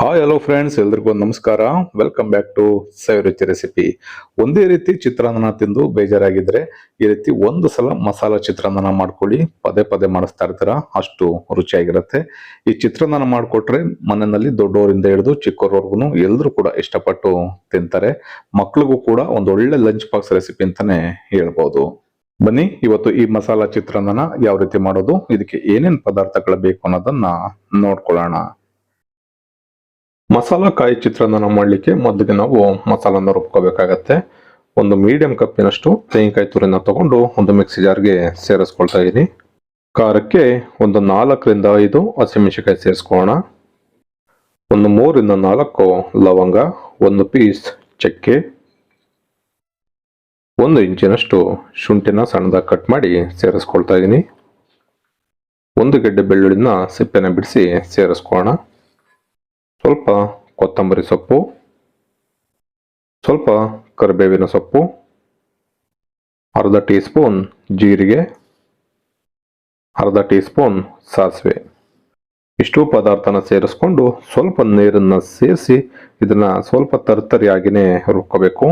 Hi hello friends ಎಲ್ರಿಗೂ ನಮಸ್ಕಾರ. Welcome back to Ruchi recipe ಒಂದೇ ರೀತಿ ಚಿತ್ರಾನ್ನ ತಿಂದು ಬೇಜಾರಾಗಿದ್ರೆ ಈ ರೀತಿ ಒಂದು ಸಲ ಮಸಾಲ ಚಿತ್ರಾನ್ನ ಮಾಡ್ಕೊಳ್ಳಿ. ಪದೇ ಪದೇ ಮಾಡಿಸ್ತಾ ಇರ್ತೀರ? ಅಷ್ಟು ರುಚಿಯಾಗಿರುತ್ತೆ. ಈ ಚಿತ್ರಾನ್ನ ಮಾಡಿಕೊಟ್ರೆ ಮನೆಯಲ್ಲಿ ದೊಡ್ಡವರಿಂದ ಹಿಡಿದು ಚಿಕ್ಕವ್ರವರೆಗೂ ಎಲ್ಲರೂ ಕೂಡ ಇಷ್ಟಪಟ್ಟು ತಿಂತಾರೆ. ಮಕ್ಳಿಗೂ ಕೂಡ ಒಂದು ಒಳ್ಳೆ ಲಂಚ್ ಬಾಕ್ಸ್ ರೆಸಿಪಿ ಅಂತಾನೆ ಹೇಳ್ಬೋದು. ಬನ್ನಿ, ಇವತ್ತು ಈ ಮಸಾಲ ಚಿತ್ರಾನ್ನ ಯಾವ ರೀತಿ ಮಾಡೋದು? ಇದಕ್ಕೆ ಏನೇನು ಪದಾರ್ಥಗಳು ಬೇಕು ಅನ್ನೋದನ್ನ ನೋಡ್ಕೊಳ್ಳೋಣ. ಮಸಾಲ ಕಾಯಿ ಚಿತ್ರಾನ್ನ ಮಾಡಲಿಕ್ಕೆ ಮೊದಲಿಗೆ ನಾವು ಮಸಾಲನ ರುಬ್ಕೋಬೇಕಾಗತ್ತೆ. ಒಂದು ಮೀಡಿಯಂ ಕಪ್ಪಿನಷ್ಟು ತೆಂಗಿನಕಾಯಿ ತುರಿನ ತಗೊಂಡು ಒಂದು ಮಿಕ್ಸಿ ಜಾರ್ಗೆ ಸೇರಿಸ್ಕೊಳ್ತಾ ಇದ್ದೀನಿ ಖಾರಕ್ಕೆ ಒಂದು ನಾಲ್ಕರಿಂದ ಐದು ಹಸಿಮೆಣಸಿಕಾಯಿ ಸೇರಿಸ್ಕೊಳ್ಳೋಣ. ಒಂದು ಮೂರಿಂದ ನಾಲ್ಕು ಲವಂಗ, ಒಂದು ಪೀಸ್ ಚಕ್ಕೆ, ಒಂದು ಇಂಚಿನಷ್ಟು ಶುಂಠಿನ ಸಣ್ಣದಾಗಿ ಕಟ್ ಮಾಡಿ ಸೇರಿಸ್ಕೊಳ್ತಾ ಇದ್ದೀನಿ ಒಂದು ಗೆಡ್ಡೆ ಬೆಳ್ಳುಳ್ಳಿನ ಸಿಪ್ಪೆನ ಬಿಡಿಸಿ ಸೇರಿಸ್ಕೊಳ್ಳೋಣ. ಸ್ವಲ್ಪ ಕೊತ್ತಂಬರಿ ಸೊಪ್ಪು, ಸ್ವಲ್ಪ ಕರಿಬೇವಿನ ಸೊಪ್ಪು, ಅರ್ಧ ಟೀ ಸ್ಪೂನ್ ಜೀರಿಗೆ, ಅರ್ಧ ಟೀ ಸ್ಪೂನ್ ಸಾಸಿವೆ. ಇಷ್ಟು ಪದಾರ್ಥನ ಸೇರಿಸ್ಕೊಂಡು ಸ್ವಲ್ಪ ನೀರನ್ನು ಸೇರಿಸಿ ಇದನ್ನು ಸ್ವಲ್ಪ ತರ್ತರಿಯಾಗಿನೇ ರುಬ್ಕೋಬೇಕು.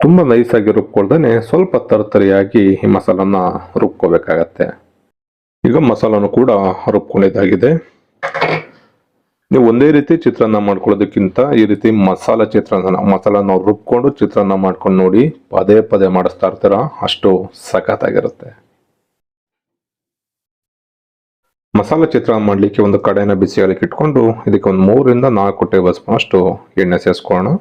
ತುಂಬ ನೈಸಾಗಿ ರುಬ್ಕೊಳ್ದೇ ಸ್ವಲ್ಪ ತರ್ತರಿಯಾಗಿ ಈ ಮಸಾಲನ್ನ ರುಬ್ಕೋಬೇಕಾಗತ್ತೆ. ಈಗ ಮಸಾಲನು ಕೂಡ ರುಬ್ಕೊಂಡಿದ್ದಾಗಿದೆ. ನೀವು ಒಂದೇ ರೀತಿ ಚಿತ್ರಾನ್ನ ಮಾಡ್ಕೊಳ್ಳೋದಕ್ಕಿಂತ ಈ ರೀತಿ ಮಸಾಲ ಚಿತ್ರಾನ್ನ ಮಸಾಲ ನಾವು ರುಬ್ಕೊಂಡು ಚಿತ್ರಾನ್ನ ಮಾಡ್ಕೊಂಡು ನೋಡಿ, ಪದೇ ಪದೇ ಮಾಡಿಸ್ತಾ ಇರ್ತೀರ, ಅಷ್ಟು ಸಖತ್ತಾಗಿರುತ್ತೆ. ಮಸಾಲ ಚಿತ್ರಾನ್ನ ಮಾಡಲಿಕ್ಕೆ ಒಂದು ಕಡೆನ ಬಿಸಿಯಾಗಲಿಕ್ಕೆ ಇಟ್ಕೊಂಡು, ಇದಕ್ಕೆ ಒಂದು ಮೂರರಿಂದ ನಾಲ್ಕು ಟೇಬಲ್ ಸ್ಪೂನ್ ಅಷ್ಟು ಎಣ್ಣೆ ಸೇರಿಸ್ಕೊಳ್ಳೋಣ.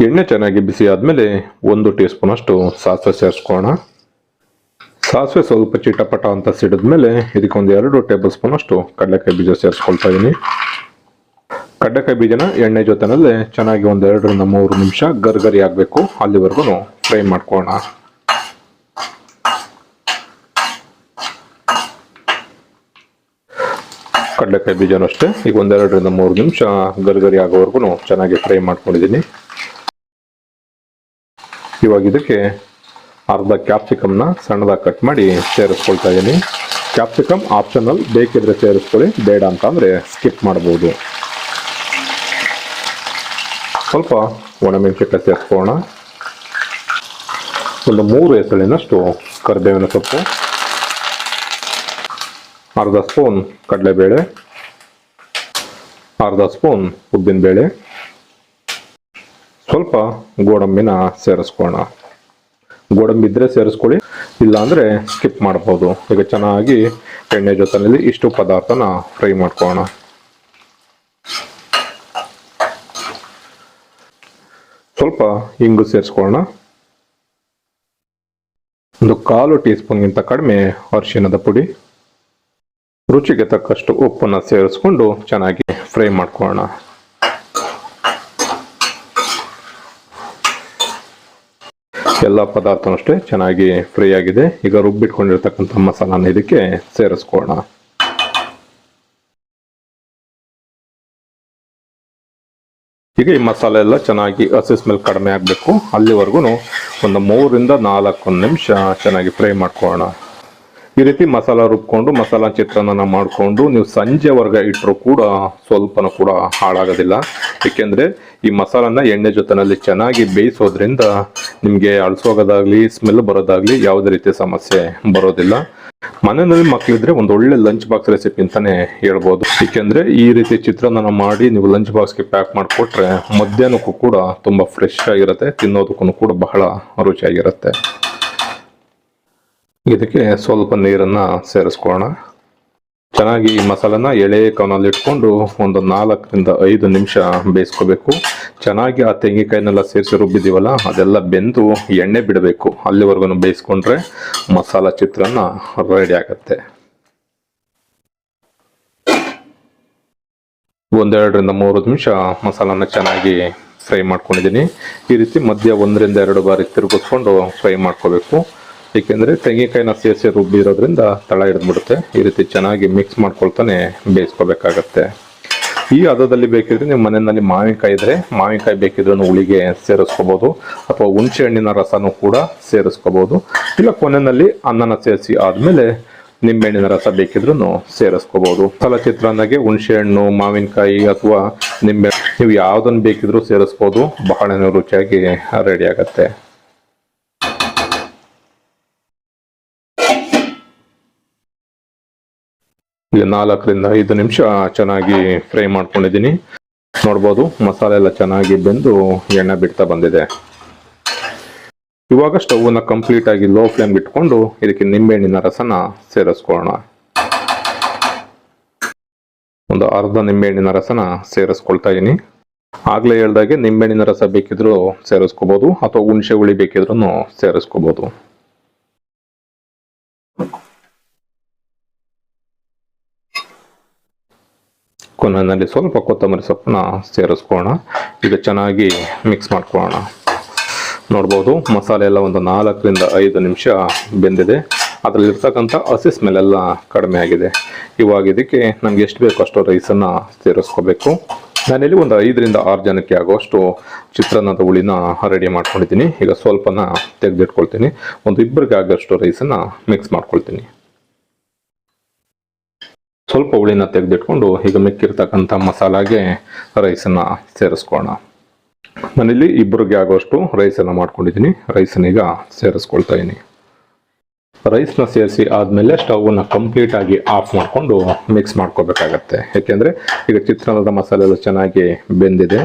ಎಣ್ಣೆ ಚೆನ್ನಾಗಿ ಬಿಸಿ ಆದಮೇಲೆ ಒಂದು ಟೀ ಸ್ಪೂನ್ ಅಷ್ಟು ಸಾಸಿವೆ ಸೇರಿಸ್ಕೊಳ್ಳೋಣ. ಸಾಸಿವೆ ಸ್ವಲ್ಪ ಚಿಟಪಟ ಅಂತ ಸಿಡಿದ್ಮೇಲೆ ಇದಕ್ಕೆ ಒಂದು ಎರಡು ಟೇಬಲ್ ಸ್ಪೂನ್ ಅಷ್ಟು ಕಡಲೆಕಾಯಿ ಬೀಜ ಸೇರಿಸ್ಕೊಳ್ತಾ ಇದ್ದೀನಿ ಕಡಲೆಕಾಯಿ ಬೀಜನ ಎಣ್ಣೆ ಜೊತೆನಲ್ಲೇ ಚೆನ್ನಾಗಿ ಒಂದು ಎರಡರಿಂದ ಮೂರು ನಿಮಿಷ ಗರ್ಗರಿ ಆಗಬೇಕು. ಅಲ್ಲಿವರೆಗೂ ಫ್ರೈ ಮಾಡ್ಕೊಳ್ಳೋಣ. ಕಡಲೆಕಾಯಿ ಬೀಜನೂ ಅಷ್ಟೇ, ಈಗ ಒಂದೆರಡರಿಂದ ಮೂರು ನಿಮಿಷ ಗರ್ಗರಿ ಆಗೋವರೆಗೂ ಚೆನ್ನಾಗಿ ಫ್ರೈ ಮಾಡ್ಕೊಂಡಿದ್ದೀನಿ ಇವಾಗ ಇದಕ್ಕೆ ಅರ್ಧ ಕ್ಯಾಪ್ಸಿಕಮ್ನ ಸಣ್ಣದಾಗಿ ಕಟ್ ಮಾಡಿ ಸೇರಿಸ್ಕೊಳ್ತಾ ಇದ್ದೀನಿ ಕ್ಯಾಪ್ಸಿಕಮ್ ಆಪ್ಷನಲ್ ಬೇಕಿದ್ರೆ ಸೇರಿಸ್ಕೊಳ್ಳಿ, ಬೇಡ ಅಂತ ಅಂದರೆ ಸ್ಕಿಪ್ ಮಾಡ್ಬೋದು. ಸ್ವಲ್ಪ ಒಣಮೆಣಸಿನಕಾಯಿ ಸೇರಿಸ್ಕೊಳ್ಳೋಣ. ಒಂದು ಮೂರು ಎಸಳಿನಷ್ಟು ಕರಿಬೇವಿನ ಸೊಪ್ಪು. ಅರ್ಧ ಸ್ಪೂನ್ ಕಡಲೆಬೇಳೆ. ಅರ್ಧ ಸ್ಪೂನ್ ಉದ್ದಿನಬೇಳೆ. ಸ್ವಲ್ಪ ಗೋಡಂಬಿನ ಸೇರಿಸ್ಕೊಳ್ಳೋಣ. ಗೋಡಂಬಿ ಇದ್ರೆ ಸೇರಿಸ್ಕೊಳ್ಳಿ ಇಲ್ಲ ಅಂದ್ರೆ ಸ್ಕಿಪ್ ಮಾಡ್ಬೋದು. ಈಗ ಚೆನ್ನಾಗಿ ಎಣ್ಣೆ ಜೊತೆಯಲ್ಲಿ ಇಷ್ಟು ಪದಾರ್ಥನ ಫ್ರೈ ಮಾಡ್ಕೊಳ್ಳೋಣ. ಸ್ವಲ್ಪ ಇಂಗು ಸೇರಿಸ್ಕೊಳ್ಳೋಣ. ಒಂದು ಕಾಲು ಟೀ ಸ್ಪೂನ್ಗಿಂತ ಕಡಿಮೆ ಅರಿಶಿಣದ ಪುಡಿ. ರುಚಿಗೆ ತಕ್ಕಷ್ಟು ಉಪ್ಪನ್ನು ಸೇರಿಸ್ಕೊಂಡು ಚೆನ್ನಾಗಿ ಫ್ರೈ ಮಾಡ್ಕೊಳ್ಳೋಣ. ಎಲ್ಲ ಪದಾರ್ಥನೂ ಅಷ್ಟೇ ಚೆನ್ನಾಗಿ ಫ್ರೈ ಆಗಿದೆ. ಈಗ ರುಬ್ಬಿಟ್ಕೊಂಡಿರ್ತಕ್ಕಂಥ ಮಸಾಲಾನ ಇದಕ್ಕೆ ಸೇರಿಸ್ಕೊಳ್ಳೋಣ. ಈಗ ಈ ಮಸಾಲೆ ಎಲ್ಲ ಚೆನ್ನಾಗಿ ಹಸಿ ಸ್ಮೆಲ್ ಕಡಿಮೆ ಆಗಬೇಕು. ಅಲ್ಲಿವರೆಗೂ ಒಂದು ಮೂರರಿಂದ ನಾಲ್ಕು ನಿಮಿಷ ಚೆನ್ನಾಗಿ ಫ್ರೈ ಮಾಡ್ಕೊಳ್ಳೋಣ. ಈ ರೀತಿ ಮಸಾಲ ರುಬ್ಕೊಂಡು ಮಸಾಲ ಚಿತ್ರಾನ್ನ ಮಾಡಿಕೊಂಡು ನೀವು ಸಂಜೆವರೆಗೆ ಇಟ್ಟರು ಕೂಡ ಸ್ವಲ್ಪನೂ ಕೂಡ ಹಾಳಾಗೋದಿಲ್ಲ. ಏಕೆಂದರೆ ಈ ಮಸಾಲನ್ನ ಎಣ್ಣೆ ಜೊತೆನಲ್ಲಿ ಚೆನ್ನಾಗಿ ಬೇಯಿಸೋದ್ರಿಂದ ನಿಮಗೆ ಅಳಿಸೋಗೋದಾಗಲಿ ಸ್ಮೆಲ್ ಬರೋದಾಗ್ಲಿ ಯಾವುದೇ ರೀತಿಯ ಸಮಸ್ಯೆ ಬರೋದಿಲ್ಲ. ಮನೆಯಲ್ಲಿ ಮಕ್ಕಳಿದ್ರೆ ಒಂದು ಒಳ್ಳೆ ಲಂಚ್ ಬಾಕ್ಸ್ ರೆಸಿಪಿ ಅಂತಾನೆ ಹೇಳ್ಬೋದು. ಏಕೆಂದರೆ ಈ ರೀತಿ ಚಿತ್ರಾನ್ನ ಮಾಡಿ ನೀವು ಲಂಚ್ ಬಾಕ್ಸ್ಗೆ ಪ್ಯಾಕ್ ಮಾಡಿಕೊಟ್ರೆ ಮಧ್ಯಾಹ್ನಕ್ಕೂ ಕೂಡ ತುಂಬ ಫ್ರೆಶ್ ಆಗಿರುತ್ತೆ, ತಿನ್ನೋದಕ್ಕೂ ಕೂಡ ಬಹಳ ರುಚಿಯಾಗಿರುತ್ತೆ. ಇದಕ್ಕೆ ಸ್ವಲ್ಪ ನೀರನ್ನ ಸೇರಿಸ್ಕೊಳ್ಳೋಣ. ಚೆನ್ನಾಗಿ ಈ ಮಸಾಲೆನ ಎಳೆ ಕವನಲ್ಲಿ ಇಟ್ಕೊಂಡು ಒಂದು ನಾಲ್ಕರಿಂದ ಐದು ನಿಮಿಷ ಬೇಯಿಸ್ಕೋಬೇಕು. ಚೆನ್ನಾಗಿ ಆ ತೆಂಗಿನಕಾಯಿನೆಲ್ಲ ಸೇರಿಸಿ ರುಬ್ಬಿದ್ದೀವಲ್ಲ, ಅದೆಲ್ಲ ಬೆಂದು ಎಣ್ಣೆ ಬಿಡಬೇಕು. ಅಲ್ಲಿವರೆಗೂ ಬೇಯಿಸ್ಕೊಂಡ್ರೆ ಮಸಾಲ ಚಿತ್ರಾನ್ನ ರೆಡಿ ಆಗತ್ತೆ. ಒಂದೆರಡರಿಂದ ಮೂರು ನಿಮಿಷ ಮಸಾಲಾನ ಚೆನ್ನಾಗಿ ಫ್ರೈ ಮಾಡ್ಕೊಂಡಿದ್ದೀನಿ. ಈ ರೀತಿ ಮಧ್ಯ ಒಂದರಿಂದ ಎರಡು ಬಾರಿ ತಿರುಗಿಸ್ಕೊಂಡು ಫ್ರೈ ಮಾಡ್ಕೋಬೇಕು. ಏಕೆಂದರೆ ತೆಂಗಿನಕಾಯಿನ ಸೇರಿಸಿ ರುಬ್ಬಿರೋದ್ರಿಂದ ತಳ ಹಿಡಿದ್ಬಿಡುತ್ತೆ. ಈ ರೀತಿ ಚೆನ್ನಾಗಿ ಮಿಕ್ಸ್ ಮಾಡ್ಕೊಳ್ತಾನೆ ಬೇಯಿಸ್ಕೋಬೇಕಾಗತ್ತೆ. ಈ ಹದದಲ್ಲಿ ಬೇಕಿದ್ರೆ ನಿಮ್ಮ ಮನೆಯಲ್ಲಿ ಮಾವಿನಕಾಯಿ ಇದ್ರೆ ಮಾವಿನಕಾಯಿ ಬೇಕಿದ್ರೂ ಹುಳಿಗೆ ಸೇರಿಸ್ಕೋಬಹುದು ಅಥವಾ ಹುಣಸೆ ಹಣ್ಣಿನ ರಸನೂ ಕೂಡ ಸೇರಿಸ್ಕೋಬಹುದು ಇಲ್ಲ ಕೊನೆಯಲ್ಲಿ ಅನ್ನನ ಸೇರಿಸಿ ಆದಮೇಲೆ ನಿಂಬೆಹಣ್ಣಿನ ರಸ ಬೇಕಿದ್ರೂ ಸೇರಿಸ್ಕೋಬಹುದು ಮಸಾಲ ಚಿತ್ರಾನ್ನಗೆ ಹುಣಸೆ ಹಣ್ಣು, ಮಾವಿನಕಾಯಿ ಅಥವಾ ನಿಂಬೆ ನೀವು ಯಾವುದನ್ನು ಬೇಕಿದ್ರೂ ಸೇರಿಸ್ಬೋದು. ಬಹಳ ರುಚಿಯಾಗಿ ರೆಡಿ ಆಗತ್ತೆ. ಈಗ ನಾಲ್ಕರಿಂದ ಐದು ನಿಮಿಷ ಚೆನ್ನಾಗಿ ಫ್ರೈ ಮಾಡ್ಕೊಂಡಿದ್ದೀನಿ. ನೋಡ್ಬೋದು, ಮಸಾಲೆ ಎಲ್ಲ ಚೆನ್ನಾಗಿ ಬೆಂದು ಎಣ್ಣೆ ಬಿಡ್ತಾ ಬಂದಿದೆ. ಇವಾಗ ಸ್ಟವ್ನ ಕಂಪ್ಲೀಟ್ ಆಗಿ ಲೋ ಫ್ಲೇಮ್ ಇಟ್ಕೊಂಡು ಇದಕ್ಕೆ ನಿಂಬೆಹಣ್ಣಿನ ರಸನ ಸೇರಿಸ್ಕೊಳ್ಳೋಣ. ಒಂದು ಅರ್ಧ ನಿಂಬೆಹಣ್ಣಿನ ರಸನ ಸೇರಿಸ್ಕೊಳ್ತಾ ಇದ್ದೀನಿ ಆಗ್ಲೇ ಹೇಳ್ದಾಗೆ ನಿಂಬೆಹಣ್ಣಿನ ರಸ ಬೇಕಿದ್ರು ಸೇರಿಸ್ಕೋಬಹುದು ಅಥವಾ ಹುಣಸೆ ಹುಳಿ ಬೇಕಿದ್ರು ಸೇರಿಸ್ಕೋಬಹುದು ಕೊನೆಯಲ್ಲಿ ಸ್ವಲ್ಪ ಕೊತ್ತಂಬರಿ ಸೊಪ್ಪನ್ನ ಸೇರಿಸ್ಕೊಳ್ಳೋಣ. ಈಗ ಚೆನ್ನಾಗಿ ಮಿಕ್ಸ್ ಮಾಡ್ಕೊಳ್ಳೋಣ. ನೋಡ್ಬೋದು, ಮಸಾಲೆ ಎಲ್ಲ ಒಂದು ನಾಲ್ಕರಿಂದ ಐದು ನಿಮಿಷ ಬೆಂದಿದೆ. ಅದರಲ್ಲಿರ್ತಕ್ಕಂಥ ಹಸಿ ಸ್ಮೆಲ್ ಎಲ್ಲ ಕಡಿಮೆ ಆಗಿದೆ. ಇವಾಗ ಇದಕ್ಕೆ ನಮ್ಗೆ ಎಷ್ಟು ಬೇಕು ಅಷ್ಟು ರೈಸನ್ನು ಸೇರಿಸ್ಕೋಬೇಕು. ನಾನಿಲ್ಲಿ ಒಂದು ಐದರಿಂದ ಆರು ಜನಕ್ಕೆ ಆಗುವಷ್ಟು ಚಿತ್ರಾನ್ನದ ಹುಳಿನ ರೆಡಿ ಮಾಡ್ಕೊಂಡಿದ್ದೀನಿ. ಈಗ ಸ್ವಲ್ಪನ ತೆಗೆದಿಟ್ಕೊಳ್ತೀನಿ. ಒಂದು ಇಬ್ಬರಿಗೆ ಆಗೋಷ್ಟು ರೈಸನ್ನು ಮಿಕ್ಸ್ ಮಾಡ್ಕೊಳ್ತೀನಿ. ಸ್ವಲ್ಪ ಹುಳಿನ ತೆಗೆದಿಟ್ಕೊಂಡು ಈಗ ಮಿಕ್ಕಿರ್ತಕ್ಕಂಥ ಮಸಾಲಾಗೆ ರೈಸನ್ನು ಸೇರಿಸ್ಕೊಳ್ಳೋಣ. ನಾನಿಲ್ಲಿ ಇಬ್ಬರಿಗೆ ಆಗೋಷ್ಟು ರೈಸನ್ನು ಮಾಡ್ಕೊಂಡಿದ್ದೀನಿ. ರೈಸನ್ನೀಗ ಸೇರಿಸ್ಕೊಳ್ತಾ ಇದ್ದೀನಿ. ರೈಸ್ನ ಸೇರಿಸಿ ಆದಮೇಲೆ ಸ್ಟವನ್ನ ಕಂಪ್ಲೀಟ್ ಆಗಿ ಆಫ್ ಮಾಡಿಕೊಂಡು ಮಿಕ್ಸ್ ಮಾಡ್ಕೋಬೇಕಾಗತ್ತೆ. ಯಾಕೆಂದರೆ ಈಗ ಚಿತ್ರಾನ್ನದ ಮಸಾಲೆ ಎಲ್ಲ ಚೆನ್ನಾಗಿ ಬೆಂದಿದೆ.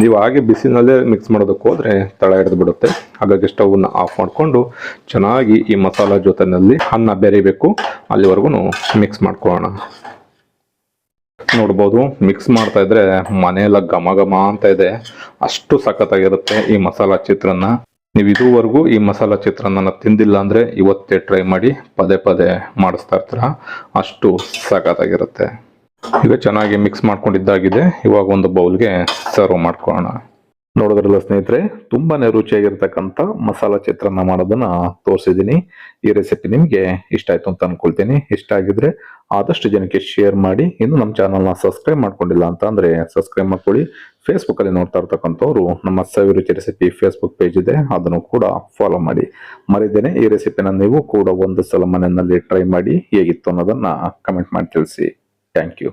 ನೀವು ಹಾಗೆ ಬಿಸಿನಲ್ಲೇ ಮಿಕ್ಸ್ ಮಾಡೋದಕ್ಕೆ ಹೋದರೆ ತಳ ಹಿಡಿದು ಬಿಡುತ್ತೆ. ಹಾಗಾಗಿ ಸ್ಟವನ್ನ ಆಫ್ ಮಾಡಿಕೊಂಡು ಚೆನ್ನಾಗಿ ಈ ಮಸಾಲ ಜೊತೆನಲ್ಲಿ ಅನ್ನ ಬೆರೀಬೇಕು. ಅಲ್ಲಿವರೆಗೂ ಮಿಕ್ಸ್ ಮಾಡ್ಕೊಳ್ಳೋಣ. ನೋಡ್ಬೋದು ಮಿಕ್ಸ್ ಮಾಡ್ತಾ ಇದ್ರೆ ಮನೆಯೆಲ್ಲ ಘಮ ಘಮ ಅಂತ ಇದೆ. ಅಷ್ಟು ಸಖತ್ತಾಗಿರುತ್ತೆ ಈ ಮಸಾಲ ಚಿತ್ರಾನ್ನ. ನೀವು ಇದುವರೆಗೂ ಈ ಮಸಾಲ ಚಿತ್ರಾನ್ನ ತಿಂದಿಲ್ಲ ಅಂದ್ರೆ ಇವತ್ತೇ ಟ್ರೈ ಮಾಡಿ ಪದೇ ಪದೇ ಮಾಡಿಸ್ತಾ ಇರ್ತೀರ. ಅಷ್ಟು ಸಖತ್ತಾಗಿರುತ್ತೆ ಈಗ ಚೆನ್ನಾಗಿ ಮಿಕ್ಸ್ ಮಾಡ್ಕೊಂಡಿದ್ದಾಗಿದೆ. ಇವಾಗ ಒಂದು ಬೌಲ್ಗೆ ಸರ್ವ್ ಮಾಡ್ಕೊಳ್ಳೋಣ. ನೋಡಿದ್ರಲ್ಲ ಸ್ನೇಹಿತರೆ ತುಂಬಾ ರುಚಿಯಾಗಿರ್ತಕ್ಕಂಥ ಮಸಾಲ ಚಿತ್ರಾನ್ನ ಮಾಡೋದನ್ನ ತೋರಿಸಿದ್ದೀನಿ. ಈ ರೆಸಿಪಿ ನಿಮಗೆ ಇಷ್ಟ ಆಯ್ತು ಅಂತ ಅನ್ಕೊಳ್ತೀನಿ. ಇಷ್ಟ ಆಗಿದ್ರೆ ಆದಷ್ಟು ಜನಕ್ಕೆ ಶೇರ್ ಮಾಡಿ. ಇನ್ನು ನಮ್ಮ ಚಾನಲ್ನ ಸಬ್ಸ್ಕ್ರೈಬ್ ಮಾಡ್ಕೊಂಡಿಲ್ಲ ಅಂತ ಅಂದ್ರೆ ಸಬ್ಸ್ಕ್ರೈಬ್ ಮಾಡ್ಕೊಳ್ಳಿ. ಫೇಸ್ಬುಕ್ ಅಲ್ಲಿ ನೋಡ್ತಾ ಇರ್ತಕ್ಕಂಥವ್ರು ನಮ್ಮ ಸವಿ ರುಚಿ ರೆಸಿಪಿ ಫೇಸ್ಬುಕ್ ಪೇಜ್ ಇದೆ. ಅದನ್ನು ಕೂಡ ಫಾಲೋ ಮಾಡಿ. ಮರಿದೇನೆ, ಈ ರೆಸಿಪಿನ ನೀವು ಕೂಡ ಒಂದು ಸಲ ಮನೆಯಲ್ಲಿ ಟ್ರೈ ಮಾಡಿ. ಹೇಗಿತ್ತು ಅನ್ನೋದನ್ನ ಕಮೆಂಟ್ ಮಾಡಿ ತಿಳಿಸಿ. Thank you